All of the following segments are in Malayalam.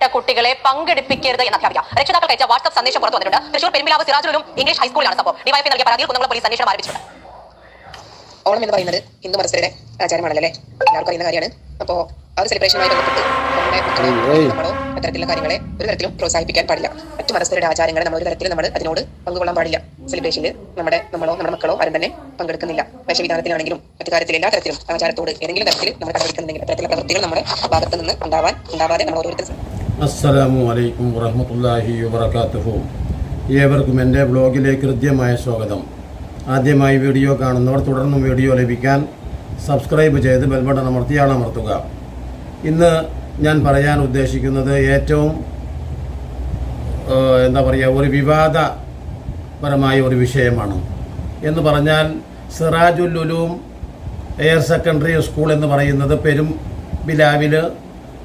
കുട്ടികളെ പങ്കെടുപ്പിക്കരുത് എന്ന് അറിയാം രക്ഷിതാക്കൾ കഴിച്ച വാട്സ്ആപ്പ് സന്ദേശം പുറത്തു വന്നിട്ടുണ്ട്. തൃശൂർ പെരുമ്പിലാവ് സിറാജുലും ഇംഗ്ലീഷ് ഹൈസ്കൂളിലാണ് സംഭവം. ഡിവൈഫ് നൽകിയ പരാതിയിൽ കുന്നംകുളം പോലീസ് സന്ദേശം ആരംഭിച്ചിട്ടുണ്ട്. ഓണം എന്ന് പറയുന്നത് ഹിന്ദു മതസ്ഥരുടെ ആചാരമാണല്ലേ എല്ലാവർക്കും അറിയുന്ന കാര്യമാണ്. അപ്പോ ആ ഒരു സെലിബ്രേഷനുമായി ബന്ധപ്പെട്ട് നമ്മുടെ മക്കളെ നമ്മളോ അത്തരത്തിലുള്ള കാര്യങ്ങളെ ഒരു തരത്തിലും പ്രോത്സാഹിപ്പിക്കാൻ പാടില്ല. മറ്റു മതസ്ഥരുടെ ആചാരങ്ങളെ നമ്മൾ ഒരു തരത്തിലും നമ്മൾ അതിനോട് പങ്കുകൊള്ളാൻ പാടില്ല. സെലിബ്രേഷനിൽ നമ്മുടെ നമ്മളോ നമ്മുടെ മക്കളോ ആരും തന്നെ പങ്കെടുക്കുന്നില്ല. വേഷവിധാനത്തിലാണെങ്കിലും മറ്റു കാര്യത്തിൽ എല്ലാ തരത്തിലും ആചാരത്തോട് ഏതെങ്കിലും തരത്തിൽ നമ്മൾ കണ്ടെടുക്കുന്നുണ്ടെങ്കിൽ അത്തരത്തിലുള്ള പ്രവൃത്തികൾ നമ്മുടെ ഭാഗത്ത് നിന്ന് ഉണ്ടാവാൻ ഉണ്ടാവാതെ നമ്മൾ ഓരോരുത്തരും അസ്സലാമു അലൈക്കും വറഹമത്തല്ലാഹി വബർക്കാത്തുഹു ഏവർക്കും എന്റെ ബ്ലോഗിലേക്ക് ഹൃദ്യമായ സ്വാഗതം. ആദ്യമായി വീഡിയോ കാണുന്നവർ തുടർന്നും വീഡിയോ ലഭിക്കാൻ സബ്സ്ക്രൈബ് ചെയ്ത് ബെൽബട്ടൺ അമർത്തിയാണ് അമർത്തുക. ഇന്ന് ഞാൻ പറയാൻ ഉദ്ദേശിക്കുന്നത് ഏറ്റവും എന്താ പറയുക ഒരു വിവാദപരമായ ഒരു വിഷയമാണ്. എന്ന് പറഞ്ഞാൽ Sirajul Uloom higher secondary school എന്ന് പറയുന്നത് പെരും ബിലാവിൽ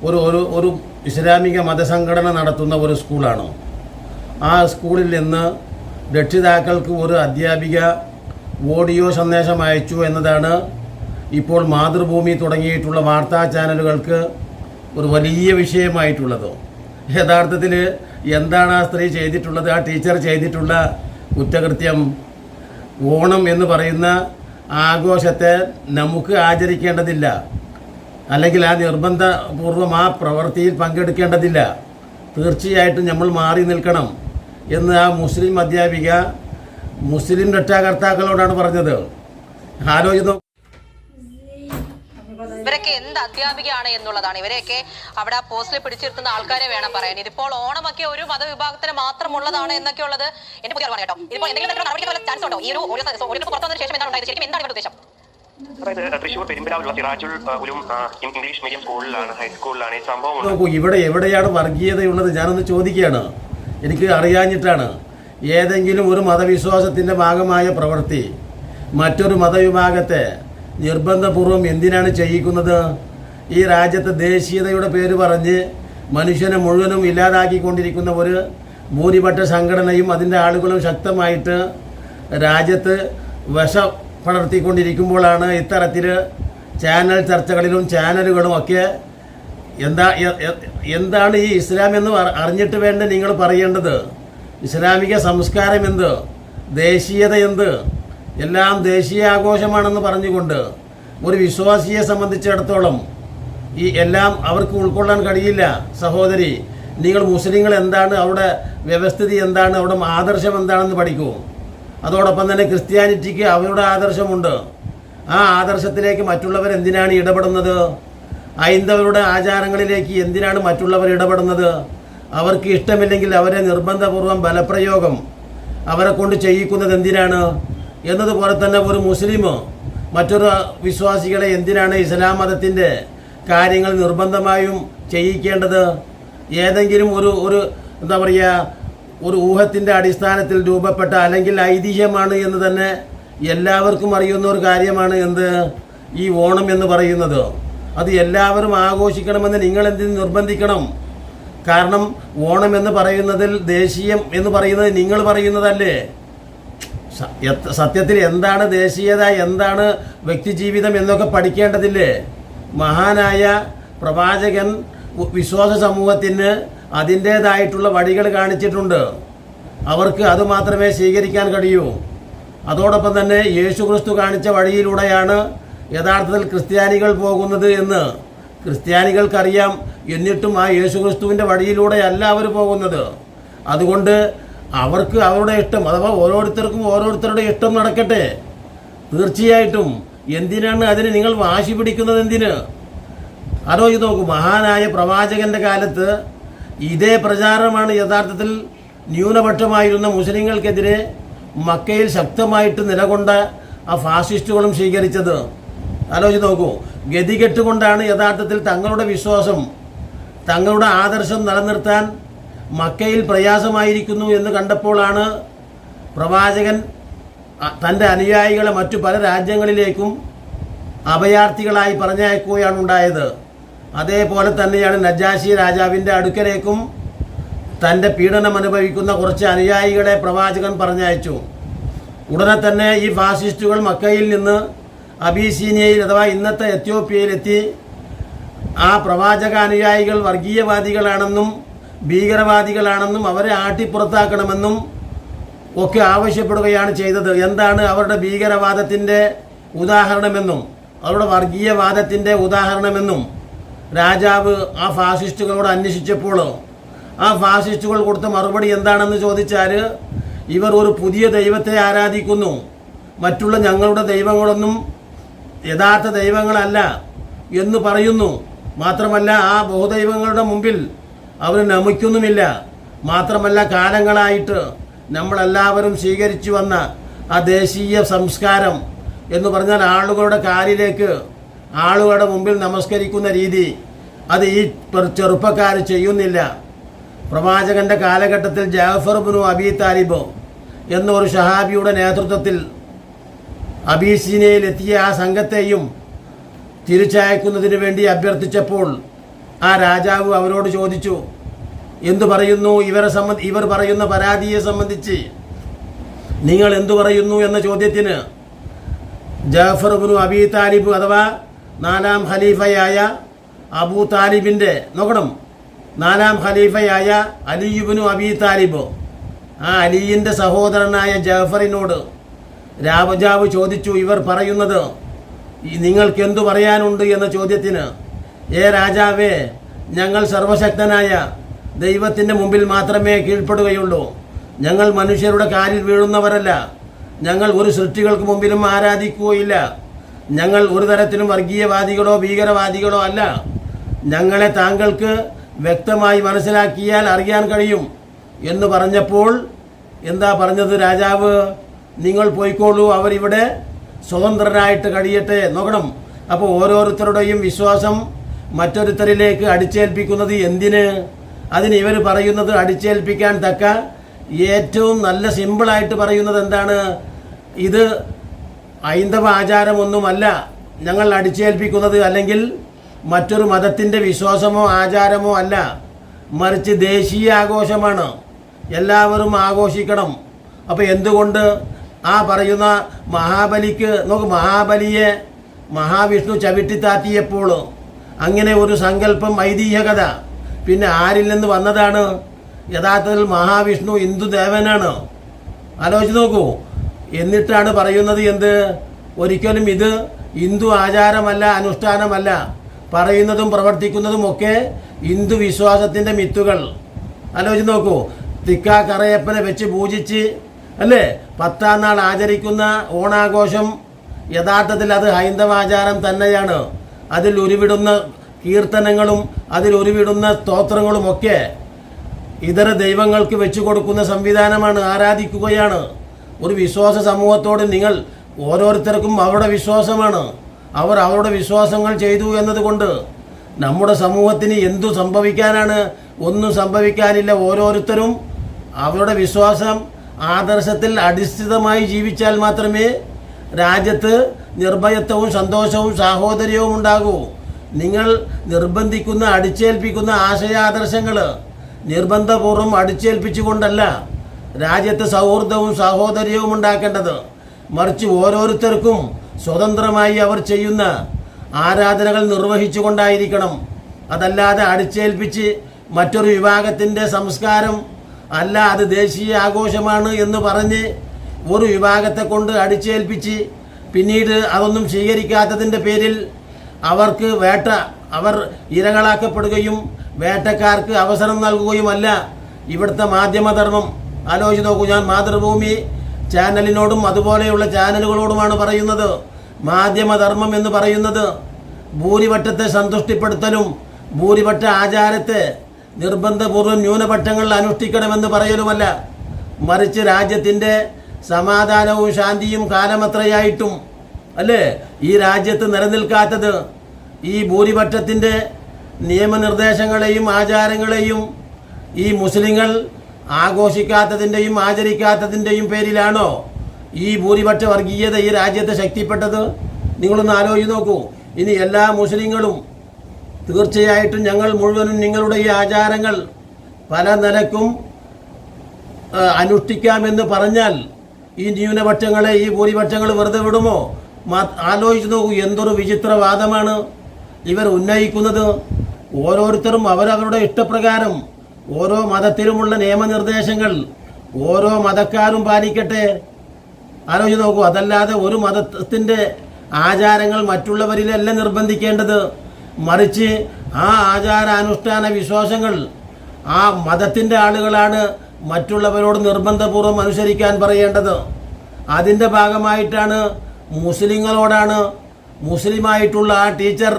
ഒരു ഒരു ഒരു ഇസ്ലാമിക മതസംഘടന നടത്തുന്ന ഒരു സ്കൂളാണ്? ആ സ്കൂളിൽ നിന്ന് രക്ഷിതാക്കൾക്ക് ഒരു അധ്യാപിക ഓഡിയോ സന്ദേശം അയച്ചു എന്നതാണ് ഇപ്പോൾ മാതൃഭൂമി തുടങ്ങിയിട്ടുള്ള വാർത്താ ചാനലുകൾക്ക് ഒരു വലിയ വിഷയമായിട്ടുള്ളത്. യഥാർത്ഥത്തിൽ എന്താണ് ആ സ്ത്രീ ചെയ്തിട്ടുള്ളത് ആ ടീച്ചർ ചെയ്തിട്ടുള്ള കുറ്റകൃത്യം? ഓണം എന്ന് പറയുന്ന ആഘോഷത്തെ നമുക്ക് ആചരിക്കേണ്ടതില്ല. അല്ലെങ്കിൽ ആ നിർബന്ധപൂർവം ആ പ്രവൃത്തിയിൽ പങ്കെടുക്കേണ്ടതില്ല. തീർച്ചയായിട്ടും നമ്മൾ മാറി നിൽക്കണം എന്ന് ആ മുസ്ലിം അധ്യാപിക മുസ്ലിം രക്ഷാകർത്താക്കളോടാണ് പറഞ്ഞത്. ആലോചിതോ ഇവരൊക്കെ എന്ത് അധ്യാപികയാണ് എന്നുള്ളതാണ്. ഇവരെയൊക്കെ അവിടെ ആ പോസ്റ്റിൽ പിടിച്ചിരുത്തുന്ന ആൾക്കാരെ വേണം പറയാൻ. ഇതിപ്പോൾ ഓണമൊക്കെ ഒരു മതവിഭാഗത്തിന് മാത്രമുള്ളതാണ് എന്നൊക്കെ ഉള്ളത് എന്റെ പുതിയ പറയാം കേട്ടോ. ഇതിപ്പോൾ എന്തെങ്കിലും ചാൻസ് ഉണ്ടോ? ഈ ഒരു പുറത്തു ശേഷം എന്താണ് ശരിക്കും എന്താണ് ഉദ്ദേശം? ഇംഗ്ലീഷ് മീഡിയം ഈ സംഭവം. നോക്കൂ ഇവിടെ എവിടെയാണ് വർഗീയതയുള്ളത്? ഞാനൊന്ന് ചോദിക്കുകയാണ്. എനിക്ക് അറിയാഞ്ഞിട്ടാണ്. ഏതെങ്കിലും ഒരു മതവിശ്വാസത്തിന്റെ ഭാഗമായ പ്രവൃത്തി മറ്റൊരു മതവിഭാഗത്തെ നിർബന്ധപൂർവം എന്തിനാണ് ചെയ്യിക്കുന്നത്? ഈ രാജ്യത്തെ ദേശീയതയുടെ പേര് പറഞ്ഞ് മനുഷ്യനെ മുഴുവനും ഇല്ലാതാക്കിക്കൊണ്ടിരിക്കുന്ന ഒരു ഭൂരിപക്ഷ സംഘടനയും അതിന്റെ ആളുകളും ശക്തമായിട്ട് രാജ്യത്ത് വിഷ പടർത്തിക്കൊണ്ടിരിക്കുമ്പോഴാണ് ഇത്തരത്തിൽ ചാനൽ ചർച്ചകളിലും ചാനലുകളും ഒക്കെ എന്താ എന്താണ് ഈ ഇസ്ലാം എന്ന് അറിഞ്ഞിട്ട് വേണ്ട നിങ്ങൾ പറയേണ്ടത്? ഇസ്ലാമിക സംസ്കാരം എന്ത്? ദേശീയത എന്ത്? എല്ലാം ദേശീയ ആഘോഷമാണെന്ന് പറഞ്ഞുകൊണ്ട് ഒരു വിശ്വാസിയെ സംബന്ധിച്ചിടത്തോളം ഈ എല്ലാം അവർക്ക് ഉൾക്കൊള്ളാൻ കഴിയില്ല. സഹോദരി നിങ്ങൾ മുസ്ലിങ്ങൾ എന്താണ്? അവിടെ വ്യവസ്ഥിതി എന്താണ്? അവിടെ ആദർശം എന്താണെന്ന് പഠിക്കൂ. അതോടൊപ്പം തന്നെ ക്രിസ്ത്യാനിറ്റിക്ക് അവരുടെ ആദർശമുണ്ട്. ആ ആദർശത്തിലേക്ക് മറ്റുള്ളവർ എന്തിനാണ് ഇടപെടുന്നത്? ഹൈന്ദവരുടെ ആചാരങ്ങളിലേക്ക് എന്തിനാണ് മറ്റുള്ളവർ ഇടപെടുന്നത്? അവർക്ക് ഇഷ്ടമില്ലെങ്കിൽ അവരെ നിർബന്ധപൂർവം ബലപ്രയോഗം അവരെ കൊണ്ട് ചെയ്യിക്കുന്നത് എന്തിനാണ്? എന്നതുപോലെ തന്നെ ഒരു മുസ്ലിം മറ്റൊരു വിശ്വാസികളെ എന്തിനാണ് ഇസ്ലാം മതത്തിന്റെ കാര്യങ്ങൾ നിർബന്ധമായും ചെയ്യിക്കേണ്ടത്? ഏതെങ്കിലും ഒരു ഒരു എന്താ പറയുക ഒരു ഊഹത്തിന്റെ അടിസ്ഥാനത്തിൽ രൂപപ്പെട്ട അല്ലെങ്കിൽ ഐതിഹ്യമാണ് എന്ന് തന്നെ എല്ലാവർക്കും അറിയുന്ന ഒരു കാര്യമാണ് എന്ത്? ഈ ഓണം എന്ന് പറയുന്നത്. അത് എല്ലാവരും ആഘോഷിക്കണമെന്ന് നിങ്ങൾ എന്തിന് നിർബന്ധിക്കണം? കാരണം ഓണം എന്ന് പറയുന്നതിൽ ദേശീയം എന്ന് പറയുന്നത് നിങ്ങൾ പറയുന്നതല്ലേ? സത്യത്തിൽ എന്താണ് ദേശീയത? എന്താണ് വ്യക്തിജീവിതം എന്നൊക്കെ പഠിക്കേണ്ടതില്ലേ? മഹാനായ പ്രവാചകൻ വിശ്വാസ സമൂഹത്തിന് അതിന്റേതായിട്ടുള്ള വഴികൾ കാണിച്ചിട്ടുണ്ട്. അവർക്ക് അത് മാത്രമേ സ്വീകരിക്കാൻ കഴിയൂ. അതോടൊപ്പം തന്നെ യേശു ക്രിസ്തു കാണിച്ച വഴിയിലൂടെയാണ് യഥാർത്ഥത്തിൽ ക്രിസ്ത്യാനികൾ പോകുന്നത് എന്ന് ക്രിസ്ത്യാനികൾക്കറിയാം. എന്നിട്ടും ആ യേശു ക്രിസ്തുവിന്റെ വഴിയിലൂടെയല്ല അവർ പോകുന്നത്. അതുകൊണ്ട് അവർക്ക് അവരുടെ ഇഷ്ടം അഥവാ ഓരോരുത്തർക്കും ഓരോരുത്തരുടെ ഇഷ്ടം നടക്കട്ടെ. തീർച്ചയായിട്ടും എന്തിനാണ് അതിന് നിങ്ങൾ വാശി പിടിക്കുന്നത് എന്തിന്? ആലോചിച്ച് നോക്കൂ മഹാനായ പ്രവാചകന്റെ കാലത്ത് ഇതേ പ്രചാരണമാണ് യഥാർത്ഥത്തിൽ ന്യൂനപക്ഷമായിരുന്ന മുസ്ലിങ്ങൾക്കെതിരെ മക്കയിൽ ശക്തമായിട്ട് നിലകൊണ്ട ആ ഫാസിസ്റ്റുകളും സ്വീകരിച്ചത്. ആലോചിച്ച് നോക്കൂ. ഗതികെട്ടുകൊണ്ടാണ് യഥാർത്ഥത്തിൽ തങ്ങളുടെ വിശ്വാസം തങ്ങളുടെ ആദർശം നിലനിർത്താൻ മക്കയിൽ പ്രയാസമായിരിക്കുന്നു എന്ന് കണ്ടപ്പോഴാണ് പ്രവാചകൻ തന്റെ അനുയായികളെ മറ്റു പല രാജ്യങ്ങളിലേക്കും അഭയാർത്ഥികളായി പറഞ്ഞയക്കുകയാണ് ഉണ്ടായത്. അതേപോലെ തന്നെയാണ് നജാശി രാജാവിന്റെ അടുക്കലേക്കും തന്റെ പീഡനം അനുഭവിക്കുന്ന കുറച്ച് അനുയായികളെ പ്രവാചകൻ പറഞ്ഞയച്ചു. ഉടനെ തന്നെ ഈ ഫാസിസ്റ്റുകൾ മക്കയിൽ നിന്ന് അബീസീനിയയിൽ അഥവാ ഇന്നത്തെ എത്യോപ്യയിലെത്തി. ആ പ്രവാചക അനുയായികൾ വർഗീയവാദികളാണെന്നും ഭീകരവാദികളാണെന്നും അവരെ ആട്ടിപ്പുറത്താക്കണമെന്നും ഒക്കെ ആവശ്യപ്പെടുകയാണ് ചെയ്തത്. എന്താണ് അവരുടെ ഭീകരവാദത്തിന്റെ ഉദാഹരണമെന്നും അവരുടെ വർഗീയവാദത്തിന്റെ ഉദാഹരണമെന്നും രാജാവ് ആ ഫാസിസ്റ്റുകളോട് അന്വേഷിച്ചപ്പോൾ ആ ഫാസിസ്റ്റുകൾ കൊടുത്ത മറുപടി എന്താണെന്ന് ചോദിച്ചാൽ ഇവർ ഒരു പുതിയ ദൈവത്തെ ആരാധിക്കുന്നു. മറ്റുള്ള ഞങ്ങളുടെ ദൈവങ്ങളൊന്നും യഥാർത്ഥ ദൈവങ്ങളല്ല എന്ന് പറയുന്നു. മാത്രമല്ല ആ ബഹുദൈവങ്ങളുടെ മുമ്പിൽ അവർ നമിക്കുന്നുമില്ല. മാത്രമല്ല കാലങ്ങളായിട്ട് നമ്മളെല്ലാവരും സ്വീകരിച്ചു വന്ന ആ ദേശീയ സംസ്കാരം എന്ന് പറഞ്ഞാൽ ആളുകളുടെ കാലിലേക്ക് ആളുകളുടെ മുമ്പിൽ നമസ്കരിക്കുന്ന രീതി അത് ഈ ചെറുപ്പക്കാർ ചെയ്യുന്നില്ല. പ്രവാചകന്റെ കാലഘട്ടത്തിൽ ജാഫർ ബിനു അബി താലിബോ എന്ന ഒരു ഷഹാബിയുടെ നേതൃത്വത്തിൽ അബീസീനയിലെത്തിയ ആ സംഘത്തെയും തിരിച്ചയക്കുന്നതിന് വേണ്ടി അഭ്യർത്ഥിച്ചപ്പോൾ ആ രാജാവ് അവരോട് ചോദിച്ചു എന്തു പറയുന്നു? ഇവരെ സംബന്ധി ഇവർ പറയുന്ന പരാതിയെ സംബന്ധിച്ച് നിങ്ങൾ എന്തു പറയുന്നു? എന്ന ചോദ്യത്തിന് ജാഫർ ബിനു അബി താലിബ് അഥവാ നാലാം ഖലീഫയായ അബൂ താലിബിന്റെ നോക്കണം നാലാം ഖലീഫയായ അലിയുബിനു അബി താലിബ്. ആ അലിയിന്റെ സഹോദരനായ ജാഫറിനോട് രാജാവ് ചോദിച്ചു ഇവർ പറയുന്നത് നിങ്ങൾക്ക് എന്തു പറയാനുണ്ട്? എന്ന ചോദ്യത്തിന് ഏ രാജാവേ ഞങ്ങൾ സർവശക്തനായ ദൈവത്തിന്റെ മുമ്പിൽ മാത്രമേ കീഴ്പ്പെടുകയുള്ളൂ. ഞങ്ങൾ മനുഷ്യരുടെ കാലിൽ വീഴുന്നവരല്ല. ഞങ്ങൾ ഒരു സൃഷ്ടികൾക്ക് മുമ്പിലും ആരാധിക്കുകയില്ല. ഞങ്ങൾ ഒരു തരത്തിലും വർഗീയവാദികളോ ഭീകരവാദികളോ അല്ല. ഞങ്ങളെ താങ്കൾക്ക് വ്യക്തമായി മനസ്സിലാക്കിയാൽ അറിയാൻ കഴിയും എന്ന് പറഞ്ഞപ്പോൾ എന്താ പറഞ്ഞത് രാജാവ്? നിങ്ങൾ പോയിക്കോളൂ അവരിവിടെ സ്വതന്ത്രരായിട്ട് കഴിയട്ടെ നോക്കണം. അപ്പോൾ ഓരോരുത്തരുടെയും വിശ്വാസം മറ്റൊരുത്തരിലേക്ക് അടിച്ചേൽപ്പിക്കുന്നത് എന്തിന്? അതിന് ഇവർ പറയുന്നത് അടിച്ചേൽപ്പിക്കാൻ തക്ക ഏറ്റവും നല്ല സിമ്പിളായിട്ട് പറയുന്നത് എന്താണ്? ഇത് ഹൈന്ദവ ആചാരമൊന്നുമല്ല ഞങ്ങൾ അടിച്ചേൽപ്പിക്കുന്നത് അല്ലെങ്കിൽ മറ്റൊരു മതത്തിന്റെ വിശ്വാസമോ ആചാരമോ അല്ല. മറിച്ച് ദേശീയ ആഘോഷമാണ് എല്ലാവരും ആഘോഷിക്കണം. അപ്പോൾ എന്തുകൊണ്ട് ആ പറയുന്ന മഹാബലിക്ക് നോക്ക് മഹാബലിയെ മഹാവിഷ്ണു ചവിട്ടിത്താത്തിയപ്പോൾ അങ്ങനെ ഒരു സങ്കല്പം ഐതിഹ്യകഥ. പിന്നെ ആരിൽ നിന്ന് വന്നതാണ്? യഥാർത്ഥത്തിൽ മഹാവിഷ്ണു ഹിന്ദു ദേവനാണ് ആലോചിച്ച് നോക്കൂ. എന്നിട്ടാണ് പറയുന്നത് എന്ത്? ഒരിക്കലും ഇത് ഹിന്ദു ആചാരമല്ല അനുഷ്ഠാനമല്ല. പറയുന്നതും പ്രവർത്തിക്കുന്നതും ഒക്കെ ഹിന്ദു വിശ്വാസത്തിന്റെ മിത്തുകൾ. ആലോചിച്ച് നോക്കൂ. തിക്കാ കറയപ്പനെ വെച്ച് പൂജിച്ച് അല്ലേ? പത്താം നാൾ ആചരിക്കുന്ന ഓണാഘോഷം യഥാർത്ഥത്തിൽ അത് ഹൈന്ദവാചാരം തന്നെയാണ്. അതിൽ ഉരുവിടുന്ന കീർത്തനങ്ങളും അതിൽ ഉരുവിടുന്ന സ്തോത്രങ്ങളുമൊക്കെ ഇതര ദൈവങ്ങൾക്ക് വെച്ചു കൊടുക്കുന്ന സംവിധാനമാണ് ആരാധിക്കുകയാണ്. ഒരു വിശ്വാസ സമൂഹത്തോട് നിങ്ങൾ ഓരോരുത്തർക്കും അവരുടെ വിശ്വാസമാണ്. അവർ അവരുടെ വിശ്വാസങ്ങൾ ചെയ്തു എന്നതുകൊണ്ട് നമ്മുടെ സമൂഹത്തിന് എന്തു സംഭവിക്കാനാണ്? ഒന്നും സംഭവിക്കാനില്ല. ഓരോരുത്തരും അവരുടെ വിശ്വാസം ആദർശത്തിൽ അധിഷ്ഠിതമായി ജീവിച്ചാൽ മാത്രമേ രാജ്യത്ത് നിർഭയത്വവും സന്തോഷവും സാഹോദര്യവും ഉണ്ടാകൂ. നിങ്ങൾ നിർബന്ധിക്കുന്ന അടിച്ചേൽപ്പിക്കുന്ന ആശയാദർശങ്ങൾ നിർബന്ധപൂർവം അടിച്ചേൽപ്പിച്ചുകൊണ്ടല്ല. രാജ്യത്ത് സൗഹൃദവും സഹോദര്യവും ഉണ്ടാക്കേണ്ടത് മറിച്ച് ഓരോരുത്തർക്കും സ്വതന്ത്രമായി അവർ ചെയ്യുന്ന ആരാധനകൾ നിർവഹിച്ചുകൊണ്ടായിരിക്കണം. അതല്ലാതെ അടിച്ചേൽപ്പിച്ച് മറ്റൊരു വിഭാഗത്തിന്റെ സംസ്കാരം അല്ല അത് ദേശീയ ആഘോഷമാണ് എന്ന് പറഞ്ഞ് ഒരു വിഭാഗത്തെ കൊണ്ട് അടിച്ചേൽപ്പിച്ച് പിന്നീട് അതൊന്നും സ്വീകരിക്കാത്തതിന്റെ പേരിൽ അവർക്ക് വേട്ട അവർ ഇരകളാക്കപ്പെടുകയും വേട്ടക്കാർക്ക് അവസരം നൽകുകയുമല്ല ഇവിടുത്തെ മാധ്യമധർമ്മം. ആലോചിച്ച് നോക്കൂ ഞാൻ മാതൃഭൂമി ചാനലിനോടും അതുപോലെയുള്ള ചാനലുകളോടുമാണ് പറയുന്നത്. മാധ്യമധർമ്മം എന്ന് പറയുന്നത് ഭൂരിപക്ഷത്തെ സന്തുഷ്ടിപ്പെടുത്തലും ഭൂരിപക്ഷ ആചാരത്തെ നിർബന്ധപൂർവം ന്യൂനപക്ഷങ്ങൾ അനുഷ്ഠിക്കണമെന്ന് പറയലുമല്ല. മറിച്ച് രാജ്യത്തിന്റെ സമാധാനവും ശാന്തിയും കാലമത്രയായിട്ടും അല്ലേ? ഈ രാജ്യത്ത് നിലനിൽക്കാത്തത് ഈ ഭൂരിപക്ഷത്തിന്റെ നിയമനിർദ്ദേശങ്ങളെയും ആചാരങ്ങളെയും ഈ മുസ്ലിങ്ങൾ ആഘോഷിക്കാത്തതിന്റെയും ആചരിക്കാത്തതിന്റെയും പേരിലാണോ ഈ ഭൂരിപക്ഷ വർഗീയത ഈ രാജ്യത്ത് ശക്തിപ്പെട്ടത്? നിങ്ങളൊന്ന് ആലോചിച്ച് നോക്കൂ. ഇനി എല്ലാ മുസ്ലിങ്ങളും തീർച്ചയായിട്ടും ഞങ്ങൾ മുഴുവനും നിങ്ങളുടെ ഈ ആചാരങ്ങൾ പല നിലക്കും അനുഷ്ഠിക്കാമെന്ന് പറഞ്ഞാൽ ഈ ന്യൂനപക്ഷങ്ങളെ ഈ ഭൂരിപക്ഷങ്ങൾ വെറുതെ വിടുമോ? ആലോചിച്ച് നോക്കൂ എന്തൊരു വിചിത്രവാദമാണ് ഇവർ ഉന്നയിക്കുന്നത്. ഓരോരുത്തരും അവരവരുടെ ഇഷ്ടപ്രകാരം ഓരോ മതത്തിലുമുള്ള നിയമനിർദ്ദേശങ്ങൾ ഓരോ മതക്കാരും പാലിക്കട്ടെ? ആലോചിച്ച് നോക്കൂ അതല്ലാതെ ഒരു മതത്തിന്റെ ആചാരങ്ങൾ മറ്റുള്ളവരിലല്ല നിർബന്ധിക്കേണ്ടത്. മറിച്ച് ആ ആചാരാനുഷ്ഠാന വിശ്വാസങ്ങൾ ആ മതത്തിന്റെ ആളുകളാണ് മറ്റുള്ളവരോട് നിർബന്ധപൂർവം അനുസരിക്കാൻ പറയേണ്ടത്. അതിന്റെ ഭാഗമായിട്ടാണ് മുസ്ലിങ്ങളോടാണ് മുസ്ലിമായിട്ടുള്ള ആ ടീച്ചർ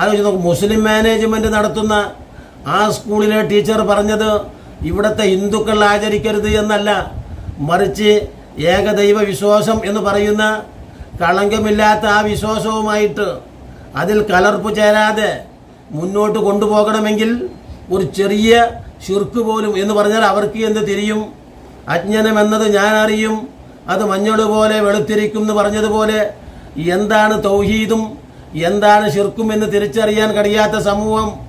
ആലോചിച്ച് നോക്കും മുസ്ലിം മാനേജ്മെന്റ് നടത്തുന്ന ആ സ്കൂളിലെ ടീച്ചർ പറഞ്ഞത് ഇവിടുത്തെ ഹിന്ദുക്കൾ ആചരിക്കരുത് എന്നല്ല. മറിച്ച് ഏകദൈവ വിശ്വാസം എന്ന് പറയുന്ന കളങ്കമില്ലാത്ത ആ വിശ്വാസവുമായിട്ട് അതിൽ കലർപ്പ് ചേരാതെ മുന്നോട്ട് കൊണ്ടുപോകണമെങ്കിൽ ഒരു ചെറിയ ശുർക്ക് പോലും എന്ന് പറഞ്ഞാൽ അവർക്ക് എന്ത് തിരിയും? അജ്ഞനം എന്നത് ഞാൻ അറിയും. അത് മഞ്ഞൾ പോലെ വെളുത്തിരിക്കും എന്ന് പറഞ്ഞതുപോലെ എന്താണ് തൗഹീദും? എന്താണ് ശിർക്കും എന്ന് തിരിച്ചറിയാൻ കഴിയാത്ത സമൂഹം?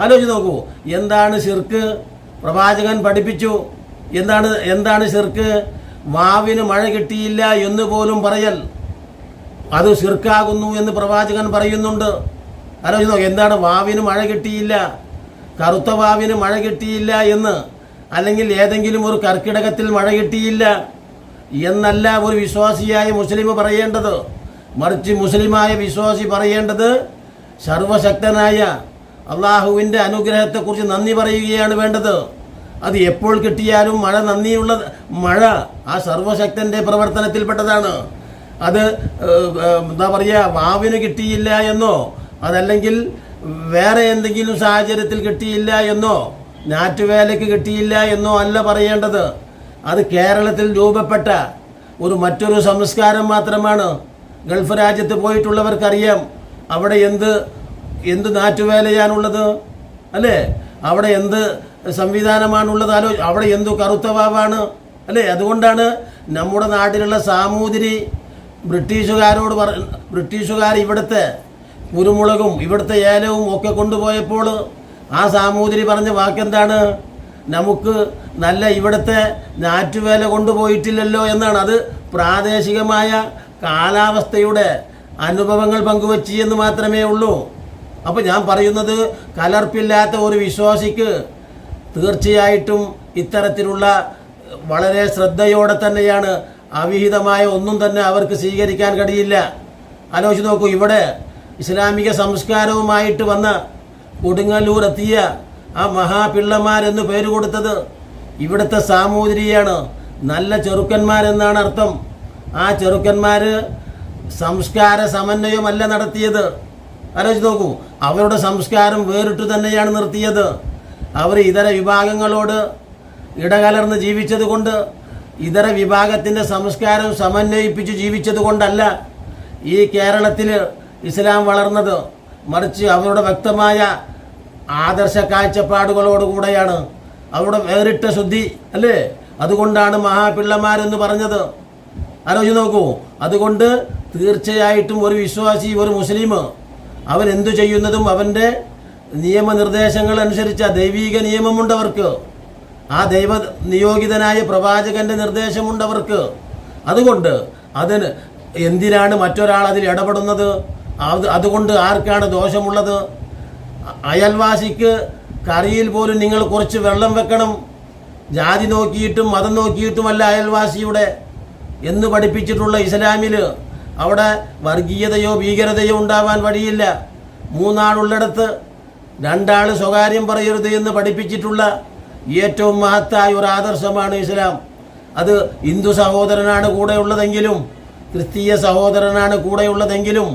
ആലോചിച്ച് നോക്കൂ. എന്താണ് ശിർക്ക്? പ്രവാചകൻ പഠിപ്പിച്ചു. എന്താണ് എന്താണ് ശിർക്ക്? മാവിന് മഴ കിട്ടിയില്ല എന്ന് പോലും പറയൽ. അത് ശിർക്കാകുന്നു എന്ന് പ്രവാചകൻ പറയുന്നുണ്ട്. ആലോചിച്ച് നോക്ക് എന്താണ് വാവിന് മഴ കിട്ടിയില്ല? കറുത്ത വാവിന് മഴ കിട്ടിയില്ല എന്ന്. അല്ലെങ്കിൽ ഏതെങ്കിലും ഒരു കർക്കിടകത്തിൽ മഴ കിട്ടിയില്ല എന്നല്ല ഒരു വിശ്വാസിയായ മുസ്ലിം പറയേണ്ടത്. മറിച്ച് മുസ്ലിമായ വിശ്വാസി പറയേണ്ടത് സർവശക്തനായ അള്ളാഹുവിന്റെ അനുഗ്രഹത്തെക്കുറിച്ച് നന്ദി പറയുകയാണ് വേണ്ടത്. അത് എപ്പോൾ കിട്ടിയാലും മഴ നന്ദിയുള്ള മഴ ആ സർവശക്തന്റെ പ്രവർത്തനത്തിൽപ്പെട്ടതാണ്. അത് എന്താ പറയുക വാവിന് കിട്ടിയില്ല എന്നോ അതല്ലെങ്കിൽ വേറെ എന്തെങ്കിലും സാഹചര്യത്തിൽ കിട്ടിയില്ല എന്നോ ഞാറ്റുവേലയ്ക്ക് കിട്ടിയില്ല എന്നോ അല്ല പറയേണ്ടത്. അത് കേരളത്തിൽ രൂപപ്പെട്ട ഒരു മറ്റൊരു സംസ്കാരം മാത്രമാണ്. ഗൾഫ് രാജ്യത്ത് പോയിട്ടുള്ളവർക്കറിയാം അവിടെ എന്ത് എന്ത് നാറ്റുവേലയാണുള്ളത്? അല്ലേ? അവിടെ എന്ത് സംവിധാനമാണുള്ളത്? ആലോ അവിടെ എന്തു കറുത്തവാവാണ്? അല്ലേ? അതുകൊണ്ടാണ് നമ്മുടെ നാട്ടിലുള്ള സാമൂതിരി ബ്രിട്ടീഷുകാരോട് പറ ബ്രിട്ടീഷുകാർ ഇവിടുത്തെ കുരുമുളകും ഇവിടുത്തെ ഏലവും ഒക്കെ കൊണ്ടുപോയപ്പോൾ ആ സാമൂതിരി പറഞ്ഞ വാക്കെന്താണ്? നമുക്ക് നല്ല ഇവിടുത്തെ ഞാറ്റുവേല കൊണ്ടുപോയിട്ടില്ലല്ലോ എന്നാണ്. അത് പ്രാദേശികമായ കാലാവസ്ഥയുടെ അനുഭവങ്ങൾ പങ്കുവച്ചി എന്ന് മാത്രമേ ഉള്ളൂ. അപ്പോൾ ഞാൻ പറയുന്നത് കലർപ്പില്ലാത്ത ഒരു വിശ്വാസിക്ക് തീർച്ചയായിട്ടും ഇത്തരത്തിലുള്ള വളരെ ശ്രദ്ധയോടെ തന്നെയാണ് അവിഹിതമായ ഒന്നും തന്നെ അവർക്ക് സ്വീകരിക്കാൻ കഴിയില്ല. ആലോചിച്ച് നോക്കൂ ഇവിടെ ഇസ്ലാമിക സംസ്കാരവുമായിട്ട് വന്ന കൊടുങ്ങല്ലൂർ എത്തിയ ആ മഹാപിള്ളമാരെന്ന് പേര് കൊടുത്തത് ഇവിടുത്തെ സാമൂതിരിയാണ്. നല്ല ചെറുക്കന്മാരെന്നാണ് അർത്ഥം. ആ ചെറുക്കന്മാർ സംസ്കാര സമന്വയമല്ല നടത്തിയത്. ആലോചിച്ച് നോക്കൂ. അവരുടെ സംസ്കാരം വേറിട്ട് തന്നെയാണ് നിർത്തിയത്. അവർ ഇതര വിഭാഗങ്ങളോട് ഇടകലർന്ന് ജീവിച്ചത് കൊണ്ട് ഇതര വിഭാഗത്തിന്റെ സംസ്കാരം സമന്വയിപ്പിച്ച് ജീവിച്ചത് കൊണ്ടല്ല ഈ കേരളത്തിൽ ഇസ്ലാം വളർന്നത്. മറിച്ച് അവരുടെ വ്യക്തമായ ആദർശ കാഴ്ചപ്പാടുകളോടുകൂടെയാണ് അവരുടെ വേറിട്ട ശുദ്ധി അല്ലേ? അതുകൊണ്ടാണ് മഹാപിള്ളമാരെന്ന് പറഞ്ഞത്. ആലോചിച്ച് നോക്കൂ. അതുകൊണ്ട് തീർച്ചയായിട്ടും ഒരു വിശ്വാസി ഒരു മുസ്ലിം അവൻ എന്തു ചെയ്യുന്നതും അവന്റെ നിയമനിർദ്ദേശങ്ങൾ അനുസരിച്ച ദൈവീക നിയമമുണ്ട് അവർക്ക് ആ ദൈവ നിയോഗിതനായ പ്രവാചകന്റെ നിർദ്ദേശമുണ്ടവർക്ക്. അതുകൊണ്ട് അതിന് എന്തിനാണ് മറ്റൊരാൾ അതിൽ ഇടപെടുന്നത്? അത് അതുകൊണ്ട് ആർക്കാണ് ദോഷമുള്ളത്? അയൽവാസിക്ക് കറിയിൽ പോലും നിങ്ങൾ കുറച്ച് വെള്ളം വെക്കണം. ജാതി നോക്കിയിട്ടും മതം നോക്കിയിട്ടുമല്ല അയൽവാസിയുടെ എന്ന് പഠിപ്പിച്ചിട്ടുള്ള ഇസ്ലാമിൽ അവിടെ വർഗീയതയോ ഭീകരതയോ ഉണ്ടാവാൻ വഴിയില്ല. മൂന്നാളുള്ളിടത്ത് രണ്ടാൾ സ്വകാര്യം പറയരുത് എന്ന് പഠിപ്പിച്ചിട്ടുള്ള ഏറ്റവും മഹത്തായ ഒരു ആദർശമാണ് ഇസ്ലാം. അത് ഹിന്ദു സഹോദരനാണ് കൂടെയുള്ളതെങ്കിലും ക്രിസ്തീയ സഹോദരനാണ് കൂടെയുള്ളതെങ്കിലും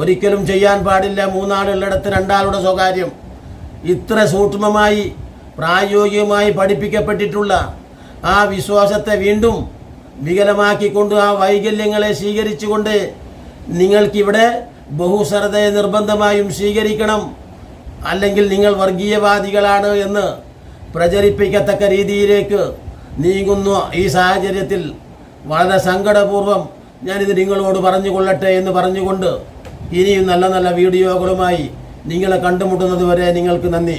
ഒരിക്കലും ചെയ്യാൻ പാടില്ല മൂന്നാളുള്ളിടത്ത് രണ്ടാളുടെ സ്വകാര്യം. ഇത്ര സൂക്ഷ്മമായി പ്രായോഗികമായി പഠിപ്പിക്കപ്പെട്ടിട്ടുള്ള ആ വിശ്വാസത്തെ വീണ്ടും വികലമാക്കിക്കൊണ്ട് ആ വൈകല്യങ്ങളെ സ്വീകരിച്ചുകൊണ്ട് നിങ്ങൾക്കിവിടെ ബഹുസരതയെ നിർബന്ധമായും സ്വീകരിക്കണം. അല്ലെങ്കിൽ നിങ്ങൾ വർഗീയവാദികളാണ് എന്ന് പ്രചരിപ്പിക്കത്തക്ക രീതിയിലേക്ക് നീങ്ങുന്ന ഈ സാഹചര്യത്തിൽ. വളരെ സങ്കടപൂർവം ഞാനിത് നിങ്ങളോട് പറഞ്ഞുകൊള്ളട്ടെ എന്ന് പറഞ്ഞുകൊണ്ട് ഇനിയും നല്ല നല്ല വീഡിയോകളുമായി നിങ്ങളെ കണ്ടുമുട്ടുന്നത് വരെ നിങ്ങൾക്ക് നന്ദി.